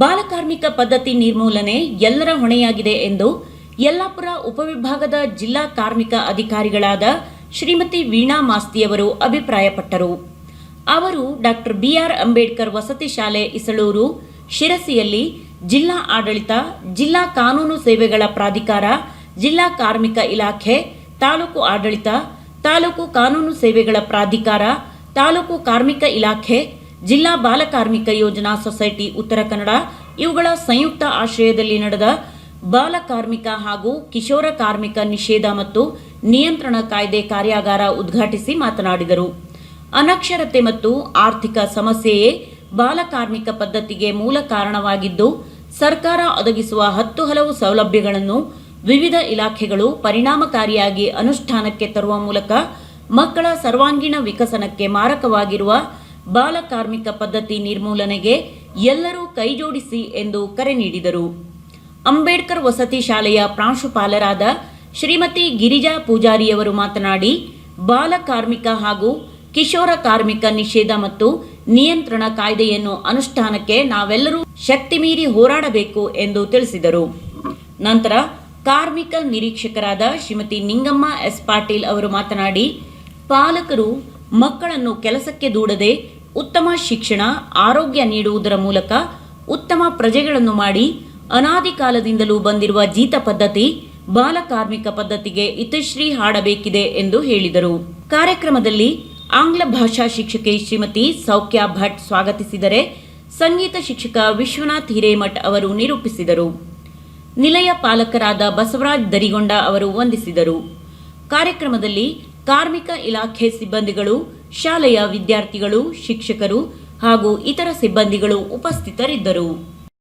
ಬಾಲಕಾರ್ಮಿಕ ಪದ್ಧತಿ ನಿರ್ಮೂಲನೆ ಎಲ್ಲರ ಹೊಣೆಯಾಗಿದೆ ಎಂದು ಯಲ್ಲಾಪುರ ಉಪವಿಭಾಗದ ಜಿಲ್ಲಾ ಕಾರ್ಮಿಕ ಅಧಿಕಾರಿಗಳಾದ ಶ್ರೀಮತಿ ವೀಣಾ ಮಾಸ್ತಿಯವರು ಅಭಿಪ್ರಾಯಪಟ್ಟರು. ಅವರು ಡಾಕ್ಟರ್ ಬಿಆರ್. ಅಂಬೇಡ್ಕರ್ ವಸತಿ ಶಾಲೆ ಇಸಳೂರು, ಶಿರಸಿಯಲ್ಲಿ ಜಿಲ್ಲಾ ಆಡಳಿತ, ಜಿಲ್ಲಾ ಕಾನೂನು ಸೇವೆಗಳ ಪ್ರಾಧಿಕಾರ, ಜಿಲ್ಲಾ ಕಾರ್ಮಿಕ ಇಲಾಖೆ, ತಾಲೂಕು ಆಡಳಿತ, ತಾಲೂಕು ಕಾನೂನು ಸೇವೆಗಳ ಪ್ರಾಧಿಕಾರ, ತಾಲೂಕು ಕಾರ್ಮಿಕ ಇಲಾಖೆ ಜಿಲ್ಲಾ ಬಾಲಕಾರ್ಮಿಕ ಯೋಜನಾ ಸೊಸೈಟಿ ಉತ್ತರ ಕನ್ನಡ, ಇವುಗಳ ಸಂಯುಕ್ತ ಆಶ್ರಯದಲ್ಲಿ ನಡೆದ ಬಾಲ ಕಾರ್ಮಿಕ ಹಾಗೂ ಕಿಶೋರ ಕಾರ್ಮಿಕ ನಿಷೇಧ ಮತ್ತು ನಿಯಂತ್ರಣ ಕಾಯ್ದೆ ಕಾರ್ಯಾಗಾರ ಉದ್ಘಾಟಿಸಿ ಮಾತನಾಡಿದರು. ಅನಕ್ಷರತೆ ಮತ್ತು ಆರ್ಥಿಕ ಸಮಸ್ಯೆಯೇ ಬಾಲ ಕಾರ್ಮಿಕ ಪದ್ಧತಿಗೆ ಮೂಲ ಕಾರಣವಾಗಿದ್ದು, ಸರ್ಕಾರ ಒದಗಿಸುವ ಹತ್ತು ಹಲವು ಸೌಲಭ್ಯಗಳನ್ನು ವಿವಿಧ ಇಲಾಖೆಗಳು ಪರಿಣಾಮಕಾರಿಯಾಗಿ ಅನುಷ್ಠಾನಕ್ಕೆ ತರುವ ಮೂಲಕ ಮಕ್ಕಳ ಸರ್ವಾಂಗೀಣ ವಿಕಸನಕ್ಕೆ ಮಾರಕವಾಗಿರುವ ಬಾಲ ಕಾರ್ಮಿಕ ಪದ್ಧತಿ ನಿರ್ಮೂಲನೆಗೆ ಎಲ್ಲರೂ ಕೈಜೋಡಿಸಿ ಎಂದು ಕರೆ ನೀಡಿದರು. ಅಂಬೇಡ್ಕರ್ ವಸತಿ ಶಾಲೆಯ ಪ್ರಾಂಶುಪಾಲರಾದ ಶ್ರೀಮತಿ ಗಿರಿಜಾ ಪೂಜಾರಿಯವರು ಮಾತನಾಡಿ ಬಾಲಕಾರ್ಮಿಕ ಹಾಗೂ ಕಿಶೋರ ಕಾರ್ಮಿಕ ನಿಷೇಧ ಮತ್ತು ನಿಯಂತ್ರಣ ಕಾಯ್ದೆಯನ್ನು ಅನುಷ್ಠಾನಕ್ಕೆ ನಾವೆಲ್ಲರೂ ಶಕ್ತಿ ಮೀರಿ ಹೋರಾಡಬೇಕು ಎಂದು ತಿಳಿಸಿದರು. ನಂತರ ಕಾರ್ಮಿಕ ನಿರೀಕ್ಷಕರಾದ ಶ್ರೀಮತಿ ನಿಂಗಮ್ಮ ಎಸ್ ಪಾಟೀಲ್ ಅವರು ಮಾತನಾಡಿ, ಪಾಲಕರು ಮಕ್ಕಳನ್ನು ಕೆಲಸಕ್ಕೆ ದೂಡದೆ ಉತ್ತಮ ಶಿಕ್ಷಣ, ಆರೋಗ್ಯ ನೀಡುವುದರ ಮೂಲಕ ಉತ್ತಮ ಪ್ರಜೆಗಳನ್ನು ಮಾಡಿ ಅನಾದಿ ಕಾಲದಿಂದಲೂ ಬಂದಿರುವ ಜೀತ ಪದ್ಧತಿ ಬಾಲಕಾರ್ಮಿಕ ಪದ್ಧತಿಗೆ ಹಿತಶ್ರೀ ಹಾಡಬೇಕಿದೆ ಎಂದು ಹೇಳಿದರು. ಕಾರ್ಯಕ್ರಮದಲ್ಲಿ ಆಂಗ್ಲ ಭಾಷಾ ಶಿಕ್ಷಕಿ ಶ್ರೀಮತಿ ಸೌಖ್ಯ ಭಟ್ ಸ್ವಾಗತಿಸಿದರೆ ಸಂಗೀತ ಶಿಕ್ಷಕ ವಿಶ್ವನಾಥ್ ಹಿರೇಮಠ್ ಅವರು ನಿರೂಪಿಸಿದರು. ನಿಲಯ ಪಾಲಕರಾದ ಬಸವರಾಜ್ ದರಿಗೊಂಡ ಅವರು ವಂದಿಸಿದರು. ಕಾರ್ಯಕ್ರಮದಲ್ಲಿ ಕಾರ್ಮಿಕ ಇಲಾಖೆ ಸಿಬ್ಬಂದಿಗಳು ಶಾಲೆಯ ವಿದ್ಯಾರ್ಥಿಗಳು ಶಿಕ್ಷಕರು ಹಾಗೂ ಇತರ ಸಿಬ್ಬಂದಿಗಳು ಉಪಸ್ಥಿತರಿದ್ದರು.